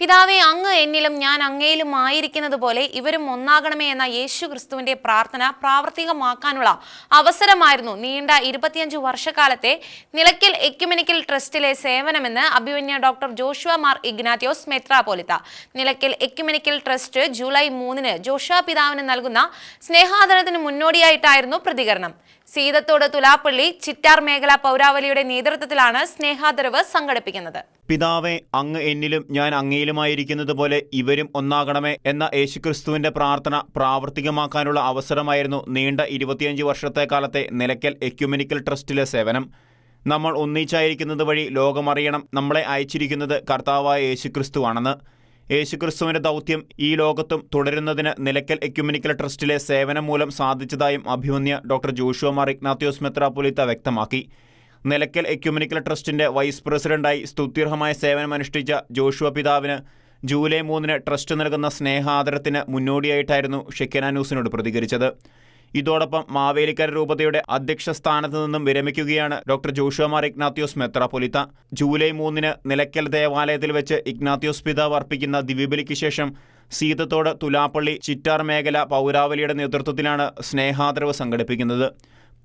പിതാവെ അങ്ങ് എന്നിലും ഞാൻ അങ്ങയിലും ആയിരിക്കുന്നത് പോലെ ഇവരും ഒന്നാകണമേ എന്ന യേശു ക്രിസ്തുവിന്റെ പ്രാർത്ഥന പ്രാവർത്തികമാക്കാനുള്ള അവസരമായിരുന്നു നീണ്ട ഇരുപത്തിയഞ്ച് വർഷക്കാലത്തെ നിലയ്ക്കൽ എക്യുമെനിക്കൽ ട്രസ്റ്റിലെ സേവനമെന്ന് അഭിമന്യ ഡോക്ടർ ജോഷുവ മാർ ഇഗ്നാത്യോസ് മെത്രാപോലിത്ത. നിലയ്ക്കൽ എക്യുമെനിക്കൽ ട്രസ്റ്റ് ജൂലൈ മൂന്നിന് ജോഷുവ പിതാവിന് നൽകുന്ന സ്നേഹാദരത്തിന് മുന്നോടിയായിട്ടായിരുന്നു പ്രതികരണം. സീതത്തോട് തുലാപ്പള്ളി ചിറ്റാർ മേഖല പൗരാവലിയുടെ നേതൃത്വത്തിലാണ് സ്നേഹാദരവ് സംഘടിപ്പിക്കുന്നത്. പിതാവെ അങ്ങ് എന്നിലും ഞാൻ അങ്ങയിലുമായിരിക്കുന്നത് പോലെ ഇവരും ഒന്നാകണമേ എന്ന യേശുക്രിസ്തുവിന്റെ പ്രാർത്ഥന പ്രാവർത്തികമാക്കാനുള്ള അവസരമായിരുന്നു നീണ്ട ഇരുപത്തിയഞ്ച് വർഷത്തെ കാലത്തെ നിലയ്ക്കൽ എക്യുമെനിക്കൽ ട്രസ്റ്റിലെ സേവനം. നമ്മൾ ഒന്നിച്ചായിരിക്കുന്നത് വഴി ലോകമറിയണം നമ്മളെ അയച്ചിരിക്കുന്നത് കർത്താവായ യേശുക്രിസ്തുവാണെന്ന്. യേശുക്രിസ്തുവിന്റെ ദൗത്യം ഈ ലോകത്തും തുടരുന്നതിന് നിലയ്ക്കൽ എക്യുമെനിക്കൽ ട്രസ്റ്റിലെ സേവനം മൂലം സാധിച്ചതായും അഭിമന്യ ഡോക്ടർ ജോഷുവ മാർ ഇഗ്നാത്യോസ് മെത്രാപൊലിത്ത വ്യക്തമാക്കി. നിലയ്ക്കൽ എക്യുമെനിക്കൽ ട്രസ്റ്റിന്റെ വൈസ് പ്രസിഡന്റായി സ്തുത്യർഹമായ സേവനമനുഷ്ഠിച്ച ജോഷുവ പിതാവിന് ജൂലൈ മൂന്നിന് ട്രസ്റ്റ് നൽകുന്ന സ്നേഹാദരത്തിന് മുന്നോടിയായിട്ടായിരുന്നു ഷെക്കന ന്യൂസിനോട് പ്രതികരിച്ചത്. ഇതോടൊപ്പം മാവേലിക്കര രൂപതയുടെ അധ്യക്ഷ സ്ഥാനത്ത് നിന്നും വിരമിക്കുകയാണ് ഡോക്ടർ ജോഷുമാർ ഇഗ്നാത്യോസ് മെത്രാപൊലിത്ത ജൂലൈ മൂന്നിന് നിലയ്ക്കൽ ദേവാലയത്തിൽ വെച്ച് ഇഗ്നാത്യോസ് പിതാവ് അർപ്പിക്കുന്ന ദിവ്യബലിക്ക് ശേഷം സീതത്തോട് തുലാപ്പള്ളി ചിറ്റാർ മേഖല പൗരാവലിയുടെ നേതൃത്വത്തിലാണ് സ്നേഹാദരവ് സംഘടിപ്പിക്കുന്നത്.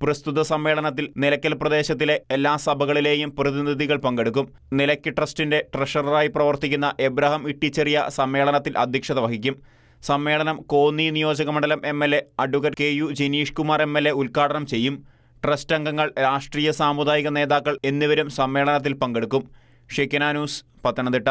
പ്രസ്തുത സമ്മേളനത്തിൽ നിലയ്ക്കൽ പ്രദേശത്തിലെ എല്ലാ സഭകളിലെയും പ്രതിനിധികൾ പങ്കെടുക്കും. നിലയ്ക്ക് ട്രസ്റ്റിന്റെ ട്രഷററായി പ്രവർത്തിക്കുന്ന എബ്രഹാം ഇട്ടിച്ചെറിയ സമ്മേളനത്തിൽ അധ്യക്ഷത വഹിക്കും. സമ്മേളനം കോന്നി നിയോജക മണ്ഡലം M L A advocate K U Jineesh Kumar M L A ഉദ്ഘാടനം ചെയ്യും. ട്രസ്റ്റ് അംഗങ്ങൾ രാഷ്ട്രീയ സാമുദായിക നേതാക്കൾ എന്നിവരും സമ്മേളനത്തിൽ പങ്കെടുക്കും. ഷെക്കിന ന്യൂസ് പത്തനംതിട്ട.